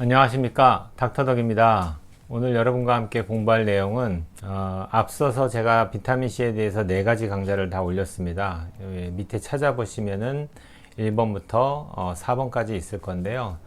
안녕하십니까. 닥터덕입니다. 오늘 여러분과 함께 공부할 내용은 어, 앞서서 제가 비타민C에 대해서 네 가지 강좌를 다 올렸습니다. 밑에 찾아보시면은 1번부터 어, 4번까지 있을 건데요.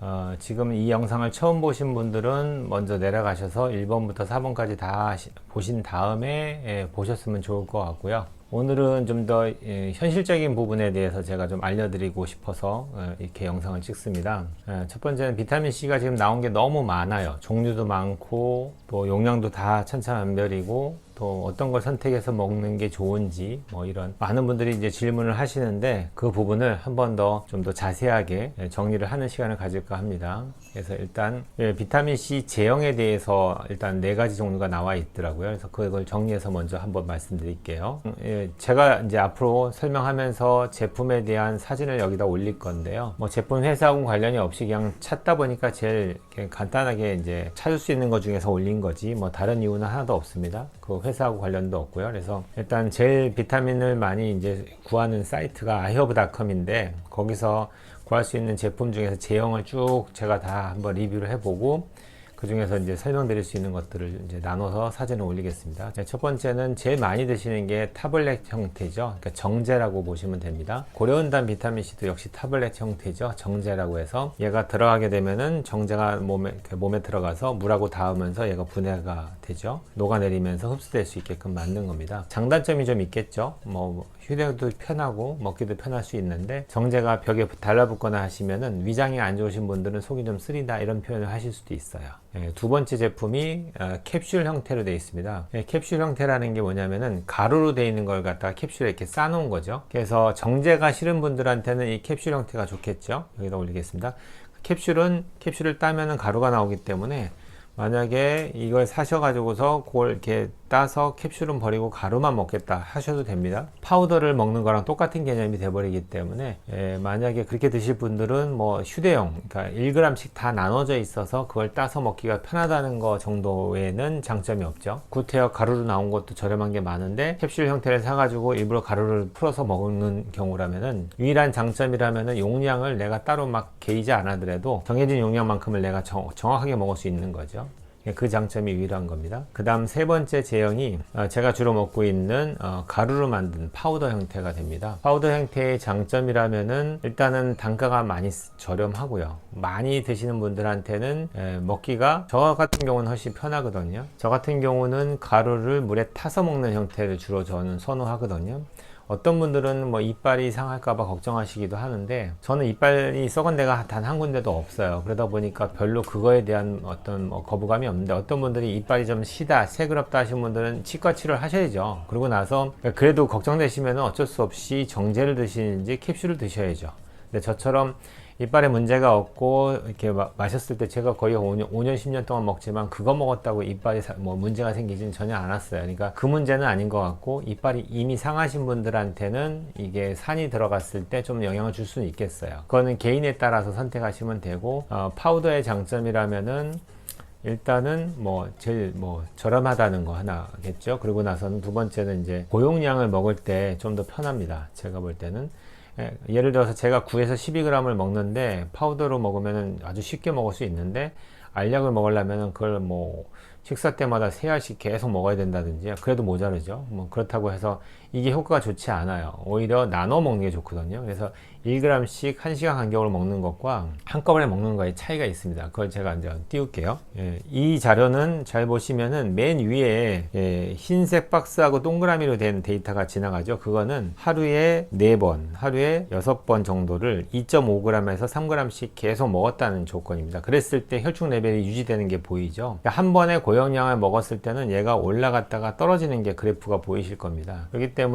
어, 지금 이 영상을 처음 보신 분들은 먼저 내려가셔서 1번부터 4번까지 다 보신 다음에 예, 보셨으면 좋을 것 같고요 오늘은 좀 더 현실적인 부분에 대해서 제가 좀 알려드리고 싶어서 어, 이렇게 영상을 찍습니다. 예, 첫 번째는 비타민 C가 지금 나온 게 너무 많아요. 종류도 많고 또 용량도 다 천차만별이고 또 어떤 걸 선택해서 먹는 게 좋은지 뭐 이런 많은 분들이 이제 질문을 하시는데 그 부분을 한 번 더 좀 더 자세하게 예, 정리를 하는 시간을 가질까 합니다. 그래서 일단 예, 비타민 C 제형에 대해서 일단 네 가지 종류가 나와 있더라고요. 그래서 그걸 정리해서 먼저 한번 말씀드릴게요. 음, 예, 제가 이제 앞으로 설명하면서 제품에 대한 사진을 여기다 올릴 건데요. 뭐 제품 회사하고 관련이 없이 그냥 찾다 보니까 제일 간단하게 이제 찾을 수 있는 것 중에서 올린 거지 뭐 다른 이유는 하나도 없습니다. 그 회사하고 관련도 없고요. 그래서 일단 제일 비타민을 많이 이제 구하는 사이트가 아이허브닷컴인데 거기서 구할 수 있는 제품 중에서 제형을 쭉 제가 다 한번 리뷰를 해보고 그 중에서 이제 설명드릴 수 있는 것들을 이제 나눠서 사진을 올리겠습니다. 네, 첫 번째는 제일 많이 드시는 게 타블렛 형태죠. 그러니까 정제라고 보시면 됩니다. 고려은단 비타민 C도 역시 타블렛 형태죠. 정제라고 해서 얘가 들어가게 되면은 정제가 몸에 몸에 들어가서 물하고 닿으면서 얘가 분해가 되죠. 녹아내리면서 흡수될 수 있게끔 만든 겁니다. 장단점이 좀 있겠죠. 뭐 휴대도 편하고 먹기도 편할 수 있는데 정제가 벽에 달라붙거나 하시면은 위장이 안 좋으신 분들은 속이 좀 쓰리다 이런 표현을 하실 수도 있어요. 예, 두 번째 제품이 어, 캡슐 형태로 되어 있습니다. 예, 캡슐 형태라는 게 뭐냐면은 가루로 되어 있는 걸 갖다가 캡슐에 이렇게 싸놓은 거죠. 그래서 정제가 싫은 분들한테는 이 캡슐 형태가 좋겠죠. 여기다 올리겠습니다. 캡슐은 캡슐을 따면은 가루가 나오기 때문에 만약에 이걸 사셔가지고서 그걸 이렇게 따서 캡슐은 버리고 가루만 먹겠다 하셔도 됩니다. 파우더를 먹는 거랑 똑같은 개념이 돼버리기 때문에 예, 만약에 그렇게 드실 분들은 뭐 휴대용, 그러니까 1g씩 다 나눠져 있어서 그걸 따서 먹기가 편하다는 거 정도에는 장점이 없죠. 구태여 가루로 나온 것도 저렴한 게 많은데 캡슐 형태를 사가지고 일부러 가루를 풀어서 먹는 경우라면은 유일한 장점이라면은 용량을 내가 따로 막 게이지 않아더라도 정해진 용량만큼을 내가 정, 정확하게 먹을 수 있는 거죠. 그 장점이 유일한 겁니다. 그 다음 세 번째 제형이 어, 제가 주로 먹고 있는 어, 가루로 만든 파우더 형태가 됩니다. 파우더 형태의 장점이라면은 일단은 단가가 많이 쓰- 저렴하고요. 많이 드시는 분들한테는 에, 먹기가 저 같은 경우는 훨씬 편하거든요. 저 같은 경우는 가루를 물에 타서 먹는 형태를 주로 저는 선호하거든요. 어떤 분들은 뭐 이빨이 상할까봐 걱정하시기도 하는데 저는 이빨이 썩은 데가 단 한 군데도 없어요. 그러다 보니까 별로 그거에 대한 어떤 뭐 거부감이 없는데 어떤 분들이 이빨이 좀 시다, 새그럽다 하시는 분들은 치과 치료를 하셔야죠. 그러고 나서 그래도 걱정되시면 어쩔 수 없이 정제를 드시는지 캡슐을 드셔야죠. 근데 저처럼 이빨에 문제가 없고 이렇게 마, 마셨을 때 제가 거의 5년, 5년 10년 동안 먹지만 그거 먹었다고 이빨에 사- 뭐 문제가 생기진 전혀 않았어요. 그러니까 그 문제는 아닌 것 같고 이빨이 이미 상하신 분들한테는 이게 산이 들어갔을 때 좀 영향을 줄 수는 있겠어요. 그거는 개인에 따라서 선택하시면 되고 어, 파우더의 장점이라면은 일단은 뭐 제일 뭐 저렴하다는 거 하나겠죠. 그리고 나서는 두 번째는 이제 고용량을 먹을 때 좀 더 편합니다. 제가 볼 때는 예, 예를 들어서 제가 9에서 12g을 먹는데 파우더로 먹으면 아주 쉽게 먹을 수 있는데 알약을 먹으려면 그걸 뭐 식사 때마다 세 알씩 계속 먹어야 된다든지 그래도 모자르죠. 뭐 그렇다고 해서 이게 효과가 좋지 않아요. 오히려 나눠 먹는 게 좋거든요. 그래서 1g씩 1시간 간격으로 먹는 것과 한꺼번에 먹는 거에 차이가 있습니다. 그걸 제가 이제 띄울게요. 예, 이 자료는 잘 보시면은 맨 위에 예, 흰색 박스하고 동그라미로 된 데이터가 지나가죠. 그거는 하루에 4번, 하루에 6번 정도를 2.5g에서 3g씩 계속 먹었다는 조건입니다. 그랬을 때 혈중 레벨이 유지되는 게 보이죠. 그러니까 한 번에 고용량을 먹었을 때는 얘가 올라갔다가 떨어지는 게 그래프가 보이실 겁니다. 그렇기 때문에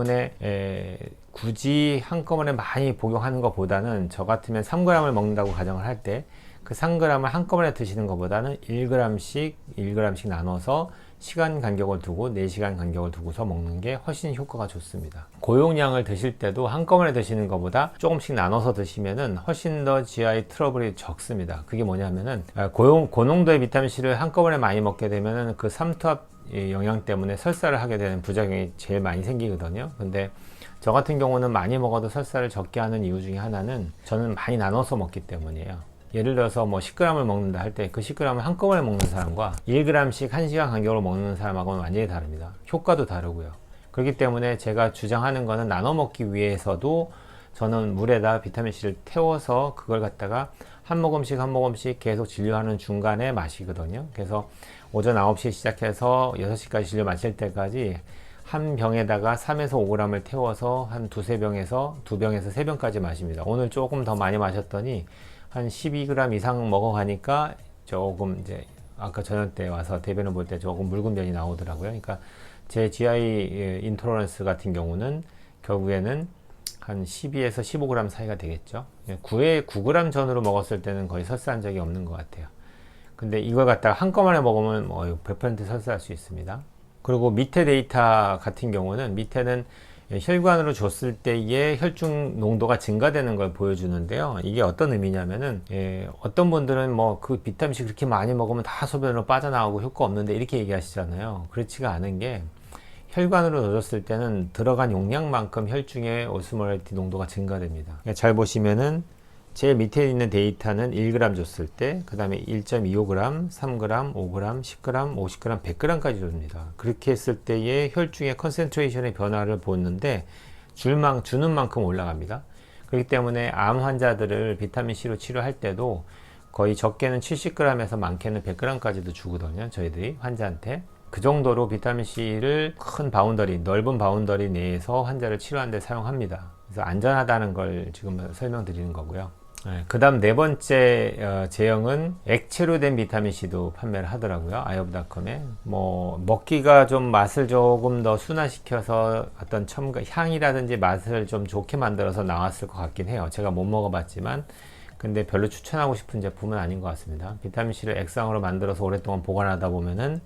에, 굳이 한꺼번에 많이 복용하는 것보다는 저 같으면 3g을 먹는다고 가정을 할 때 그 3g을 한꺼번에 드시는 것보다는 1g씩 1g씩 나눠서 시간 간격을 두고 4시간 간격을 두고서 먹는 게 훨씬 효과가 좋습니다. 고용량을 드실 때도 한꺼번에 드시는 것보다 조금씩 나눠서 드시면은 훨씬 더 GI 트러블이 적습니다. 그게 뭐냐면은 아, 고용, 고농도의 비타민C를 한꺼번에 많이 먹게 되면은 그 삼투압 이 영향 때문에 설사를 하게 되는 부작용이 제일 많이 생기거든요. 근데 저 같은 경우는 많이 먹어도 설사를 적게 하는 이유 중에 하나는 저는 많이 나눠서 먹기 때문이에요. 예를 들어서 뭐 10g을 먹는다 할 때 그 10g을 한꺼번에 먹는 사람과 1g씩 1시간 간격으로 먹는 사람하고는 완전히 다릅니다. 효과도 다르고요. 그렇기 때문에 제가 주장하는 거는 나눠 먹기 위해서도 저는 물에다 비타민C를 태워서 그걸 갖다가 한 모금씩 한 모금씩 계속 진료하는 중간에 마시거든요. 그래서 오전 9시에 시작해서 6시까지 진료 마칠 때까지 한 병에다가 3에서 5g을 태워서 한 두세 병에서 두 병에서 세 병까지 마십니다. 오늘 조금 더 많이 마셨더니 한 12g 이상 먹어가니까 조금 이제 아까 저녁 때 와서 대변을 볼 때 조금 묽은 변이 나오더라고요. 그러니까 제 GI 인토러런스 같은 경우는 결국에는 한 12에서 15g 사이가 되겠죠. 9에 9g 전으로 먹었을 때는 거의 설사한 적이 없는 것 같아요. 근데 이걸 갖다가 한꺼번에 먹으면 뭐 100% 설사할 수 있습니다. 그리고 밑에 데이터 같은 경우는 밑에는 혈관으로 줬을 때의 혈중 농도가 증가되는 걸 보여주는데요. 이게 어떤 의미냐면은 예, 어떤 분들은 뭐 그 비타민C 그렇게 많이 먹으면 다 소변으로 빠져나오고 효과 없는데 이렇게 얘기하시잖아요. 그렇지가 않은 게 혈관으로 넣어줬을 때는 들어간 용량만큼 혈중의 오스모랄티 농도가 증가됩니다. 그러니까 잘 보시면은 제일 밑에 있는 데이터는 1g 줬을 때, 그 다음에 1.25g, 3g, 5g, 10g, 50g, 100g까지 줍니다. 그렇게 했을 때의 혈중의 컨센트레이션의 변화를 보는데 줄만, 주는 만큼 올라갑니다. 그렇기 때문에 암 환자들을 비타민C로 치료할 때도 거의 적게는 70g에서 많게는 100g까지도 주거든요. 저희들이 환자한테. 그 정도로 비타민C를 큰 바운더리, 넓은 바운더리 내에서 환자를 치료하는 데 사용합니다. 그래서 안전하다는 걸 지금 설명드리는 거고요. 네, 그 다음 네 번째 어, 제형은 액체로 된 비타민C도 판매를 하더라고요. 아이오브닷컴에. 뭐, 먹기가 좀 맛을 조금 더 순화시켜서 어떤 첨가, 향이라든지 맛을 좀 좋게 만들어서 나왔을 것 같긴 해요. 제가 못 먹어봤지만. 근데 별로 추천하고 싶은 제품은 아닌 것 같습니다. 비타민C를 액상으로 만들어서 오랫동안 보관하다 보면은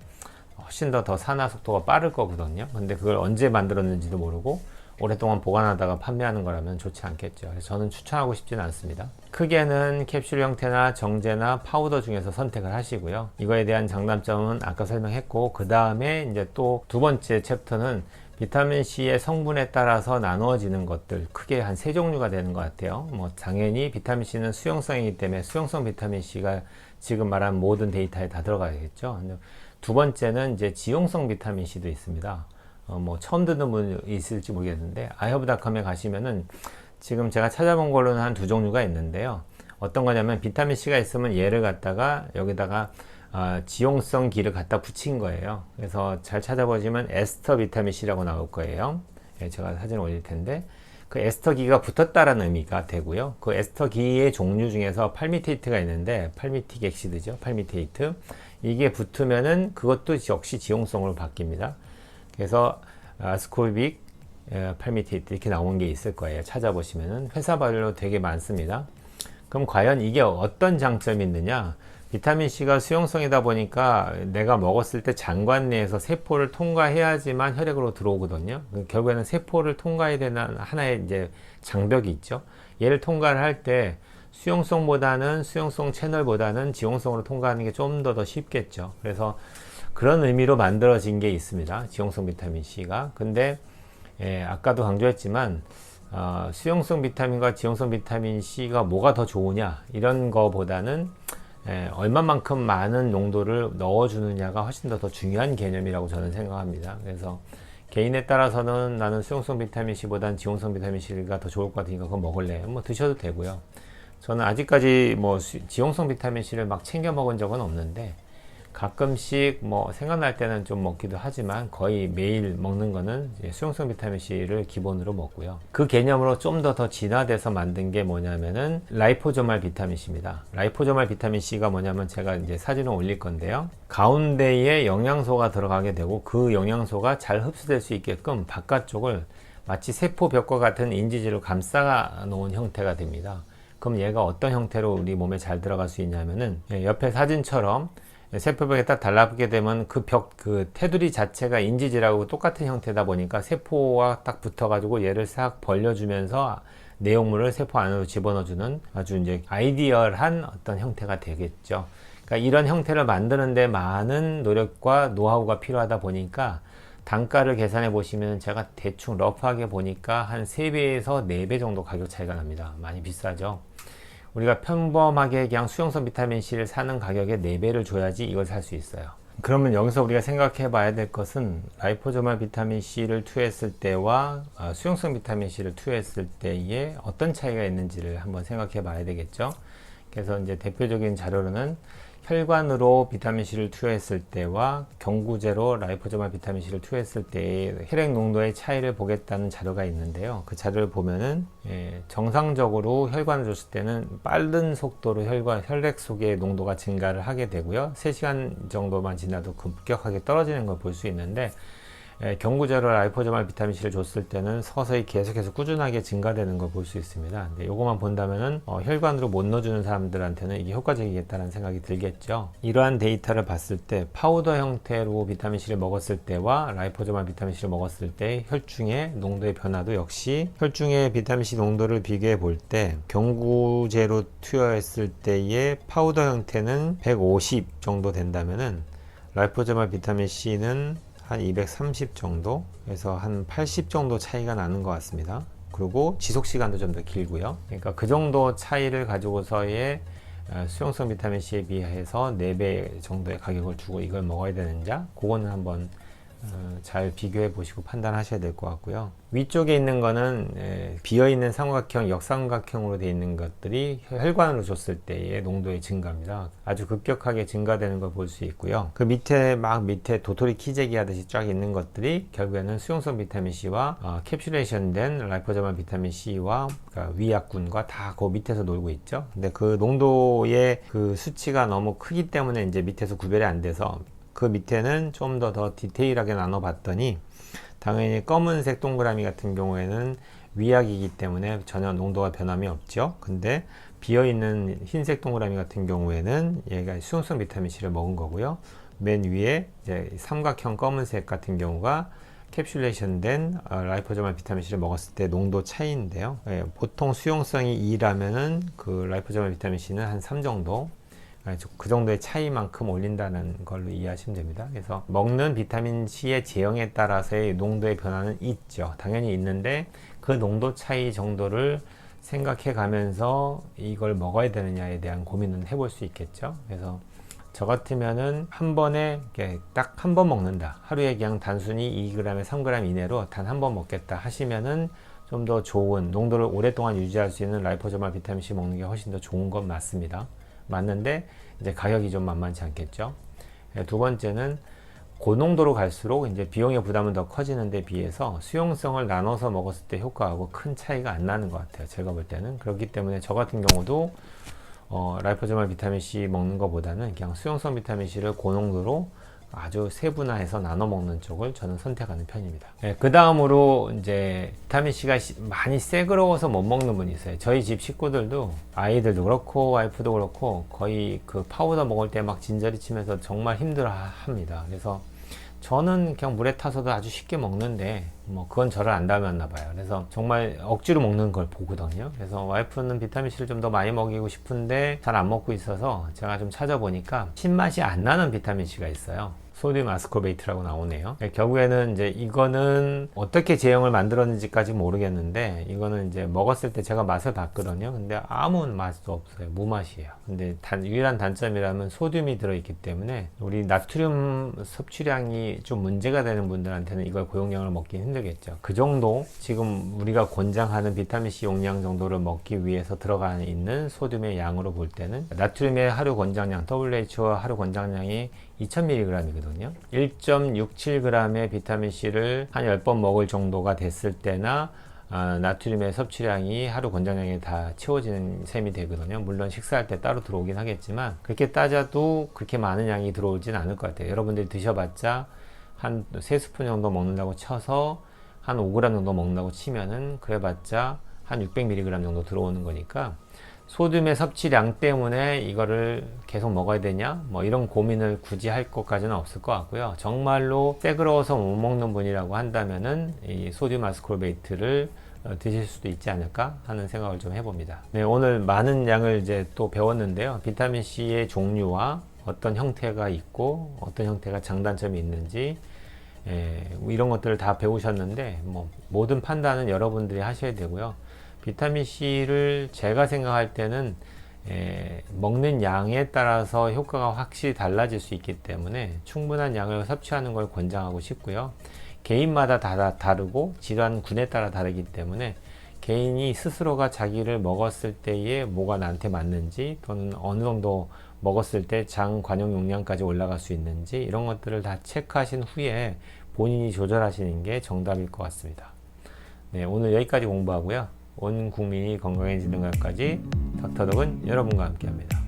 훨씬 더 더 산화 속도가 빠를 거거든요. 근데 그걸 언제 만들었는지도 모르고 오랫동안 보관하다가 판매하는 거라면 좋지 않겠죠. 그래서 저는 추천하고 싶지는 않습니다. 크게는 캡슐 형태나 정제나 파우더 중에서 선택을 하시고요. 이거에 대한 장단점은 아까 설명했고 그 다음에 이제 또 두 번째 챕터는 비타민 C의 성분에 따라서 나누어지는 것들 크게 한 세 종류가 되는 것 같아요. 뭐 당연히 비타민 C는 수용성이기 때문에 수용성 비타민 C가 지금 말한 모든 데이터에 다 들어가야겠죠. 두 번째는 이제 지용성 비타민 C도 있습니다. 어, 뭐 처음 듣는 분 있을지 모르겠는데 아이허브닷컴에 가시면은 지금 제가 찾아본 걸로는 한 두 종류가 있는데요. 어떤 거냐면 비타민 C가 있으면 얘를 갖다가 여기다가 어, 지용성 기를 갖다 붙인 거예요. 그래서 잘 찾아보시면 에스터 비타민 C라고 나올 거예요. 예, 제가 사진 올릴 텐데 그 에스터 기가 붙었다라는 의미가 되고요. 그 에스터 기의 종류 중에서 팔미테이트가 있는데 팔미틱 엑시드죠. 팔미테이트 이게 붙으면은 그것도 역시 지용성으로 바뀝니다. 그래서 아스코빅 팔미테이트 이렇게 나온 게 있을 거예요. 찾아보시면은 회사별로 되게 많습니다. 그럼 과연 이게 어떤 장점이 있느냐? 비타민 C가 수용성이다 보니까 내가 먹었을 때 장관 내에서 세포를 통과해야지만 혈액으로 들어오거든요. 그 결국에는 세포를 통과해야 되는 하나의 이제 장벽이 있죠. 얘를 통과를 할때 수용성보다는 수용성 채널보다는 지용성으로 통과하는 게 좀 더 더 쉽겠죠. 그래서 그런 의미로 만들어진 게 있습니다. 지용성 비타민 C가. 근데 예, 아까도 강조했지만 어, 수용성 비타민과 지용성 비타민 C가 뭐가 더 좋으냐 이런 거보다는 예, 얼마만큼 많은 농도를 넣어주느냐가 훨씬 더, 더 중요한 개념이라고 저는 생각합니다. 그래서 개인에 따라서는 나는 수용성 비타민 C보다는 지용성 비타민 C가 더 좋을 것 같으니까 그거 먹을래. 뭐 드셔도 되고요. 저는 아직까지 뭐 지용성 비타민 C를 막 챙겨 먹은 적은 없는데 가끔씩 뭐 생각날 때는 좀 먹기도 하지만 거의 매일 먹는 거는 수용성 비타민 C를 기본으로 먹고요. 그 개념으로 좀 더 더 진화돼서 만든 게 뭐냐면은 라이포조말 비타민 C입니다. 라이포조말 비타민 C가 뭐냐면 제가 이제 사진을 올릴 건데요. 가운데에 영양소가 들어가게 되고 그 영양소가 잘 흡수될 수 있게끔 바깥쪽을 마치 세포벽과 같은 인지질로 감싸 놓은 형태가 됩니다. 그럼 얘가 어떤 형태로 우리 몸에 잘 들어갈 수 있냐면은 예, 옆에 사진처럼 세포벽에 딱 달라붙게 되면 그 벽, 그 테두리 자체가 인지질하고 똑같은 형태다 보니까 세포와 딱 붙어가지고 얘를 싹 벌려주면서 내용물을 세포 안으로 집어넣어주는 아주 이제 아이디얼한 어떤 형태가 되겠죠. 그러니까 이런 형태를 만드는데 많은 노력과 노하우가 필요하다 보니까 단가를 계산해 보시면 제가 대충 러프하게 보니까 한 3배에서 4배 정도 가격 차이가 납니다. 많이 비싸죠. 우리가 평범하게 그냥 수용성 비타민 C를 사는 가격의 4배를 줘야지 이걸 살 수 있어요. 그러면 여기서 우리가 생각해 봐야 될 것은 라이포조말 비타민 C를 투여했을 때와 어, 수용성 비타민 C를 투여했을 때에 어떤 차이가 있는지를 한번 생각해 봐야 되겠죠. 그래서 이제 대표적인 자료로는 혈관으로 비타민 C를 투여했을 때와 경구제로 라이포조말 비타민 C를 투여했을 때의 혈액 농도의 차이를 보겠다는 자료가 있는데요. 그 자료를 보면은 예, 정상적으로 혈관을 줬을 때는 빠른 속도로 혈관 혈액 속의 농도가 증가를 하게 되고요. 3시간 정도만 지나도 급격하게 떨어지는 걸 볼 수 있는데 예, 경구제로 라이포조말 비타민 C를 줬을 때는 서서히 계속해서 꾸준하게 증가되는 걸 볼 수 있습니다. 근데 이것만 본다면은 어, 혈관으로 못 넣어주는 사람들한테는 이게 효과적이겠다는 생각이 들겠죠. 이러한 데이터를 봤을 때 파우더 형태로 비타민 C를 먹었을 때와 라이포조말 비타민 C를 먹었을 때 혈중의 농도의 변화도 역시 혈중의 비타민 C 농도를 비교해 볼 때 경구제로 투여했을 때의 파우더 형태는 150 정도 된다면은 라이포조말 비타민 C는 한 230 정도 에서 한 80 정도 차이가 나는 것 같습니다. 그리고 지속 시간도 좀 더 길고요. 그러니까 그 정도 차이를 가지고서의 어, 수용성 비타민 C에 비해서 4배 정도의 가격을 주고 이걸 먹어야 되는지 그거는 한번 어, 잘 비교해 보시고 판단하셔야 될 것 같고요. 위쪽에 있는 거는 에, 비어있는 삼각형, 역삼각형으로 되어 있는 것들이 혈관으로 줬을 때의 농도의 증가입니다. 아주 급격하게 증가되는 걸 볼 수 있고요. 그 밑에 막 밑에 도토리 키재기 하듯이 쫙 있는 것들이 결국에는 수용성 비타민 C와 어, 캡슐레이션 된 라이포자말 비타민 C와 그러니까 위약군과 다 그 밑에서 놀고 있죠. 근데 그 농도의 그 수치가 너무 크기 때문에 이제 밑에서 구별이 안 돼서 그 밑에는 좀 더 더 디테일하게 나눠 봤더니 당연히 검은색 동그라미 같은 경우에는 위약이기 때문에 전혀 농도가 변함이 없죠. 근데 비어있는 흰색 동그라미 같은 경우에는 얘가 수용성 비타민 C를 먹은 거고요. 맨 위에 이제 삼각형 검은색 같은 경우가 캡슐레이션 된 어, 라이포조말 비타민 C를 먹었을 때 농도 차이인데요. 예, 보통 수용성이 2라면은 그 라이포조말 비타민 C는 한 3 정도 그 정도의 차이만큼 올린다는 걸로 이해하시면 됩니다. 그래서 먹는 비타민 C의 제형에 따라서의 농도의 변화는 있죠. 당연히 있는데 그 농도 차이 정도를 생각해 가면서 이걸 먹어야 되느냐에 대한 고민은 해볼 수 있겠죠. 그래서 저 같으면은 한 번에 딱 한 번 먹는다. 하루에 그냥 단순히 2g에 3g 이내로 단 한 번 먹겠다 하시면은 좀 더 좋은 농도를 오랫동안 유지할 수 있는 라이포조말 비타민 C 먹는 게 훨씬 더 좋은 건 맞습니다. 맞는데 이제 가격이 좀 만만치 않겠죠. 예, 두 번째는 고농도로 갈수록 이제 비용의 부담은 더 커지는 데 비해서 수용성을 나눠서 먹었을 때 효과하고 큰 차이가 안 나는 것 같아요. 제가 볼 때는. 그렇기 때문에 저 같은 경우도 어, 라이포조말 비타민 C 먹는 것보다는 그냥 수용성 비타민 C를 고농도로 아주 세분화해서 나눠 먹는 쪽을 저는 선택하는 편입니다. 네, 그 다음으로 이제 비타민 C가 많이 새그러워서 못 먹는 분이 있어요. 저희 집 식구들도 아이들도 그렇고 와이프도 그렇고 거의 그 파우더 먹을 때 막 진저리 치면서 정말 힘들어 합니다. 그래서 저는 그냥 물에 타서도 아주 쉽게 먹는데 뭐 그건 저를 안 닮았나 봐요. 그래서 정말 억지로 먹는 걸 보거든요. 그래서 와이프는 비타민 C를 좀 더 많이 먹이고 싶은데 잘 안 먹고 있어서 제가 좀 찾아보니까 신맛이 안 나는 비타민 C가 있어요. 소디움 아스코베이트라고 나오네요. 네, 결국에는 이제 이거는 어떻게 제형을 만들었는지까지 모르겠는데 이거는 이제 먹었을 때 제가 맛을 봤거든요. 근데 아무 맛도 없어요. 무맛이에요. 근데 단, 유일한 단점이라면 소듐이 들어있기 때문에 우리 나트륨 섭취량이 좀 문제가 되는 분들한테는 이걸 고용량을 먹기 힘들겠죠. 그 정도 지금 우리가 권장하는 비타민C 용량 정도를 먹기 위해서 들어가 있는 소듐의 양으로 볼 때는 나트륨의 하루 권장량 WHO 하루 권장량이 2000mg이거든요. 1.67g의 비타민C를 한 10번 먹을 정도가 됐을 때나 아, 나트륨의 섭취량이 하루 권장량에 다 채워지는 셈이 되거든요. 물론 식사할 때 따로 들어오긴 하겠지만 그렇게 따져도 그렇게 많은 양이 들어오진 않을 것 같아요. 여러분들이 드셔봤자 한 3스푼 정도 먹는다고 쳐서 한 5g 정도 먹는다고 치면은 그래봤자 한 600mg 정도 들어오는 거니까 소듐의 섭취량 때문에 이거를 계속 먹어야 되냐? 뭐 이런 고민을 굳이 할 것까지는 없을 것 같고요. 새그러워서 새그러워서 못 먹는 분이라고 한다면은 이 소듐 아스콜베이트를 어, 드실 수도 있지 않을까 하는 생각을 좀 해봅니다. 네, 오늘 많은 양을 이제 또 배웠는데요. 비타민 C의 종류와 어떤 형태가 있고 어떤 형태가 장단점이 있는지 예, 이런 것들을 다 배우셨는데 뭐 모든 판단은 여러분들이 하셔야 되고요 비타민 C를 제가 생각할 때는 에, 먹는 양에 따라서 효과가 확실히 달라질 수 있기 때문에 충분한 양을 섭취하는 걸 권장하고 싶고요. 개인마다 다 다르고 질환군에 따라 다르기 때문에 개인이 스스로가 자기를 먹었을 때에 뭐가 나한테 맞는지 또는 어느 정도 먹었을 때 장 관용 용량까지 올라갈 수 있는지 이런 것들을 다 체크하신 후에 본인이 조절하시는 게 정답일 것 같습니다. 네, 오늘 여기까지 공부하고요. 온 국민이 건강해지는 것까지 닥터덕은 여러분과 함께 합니다.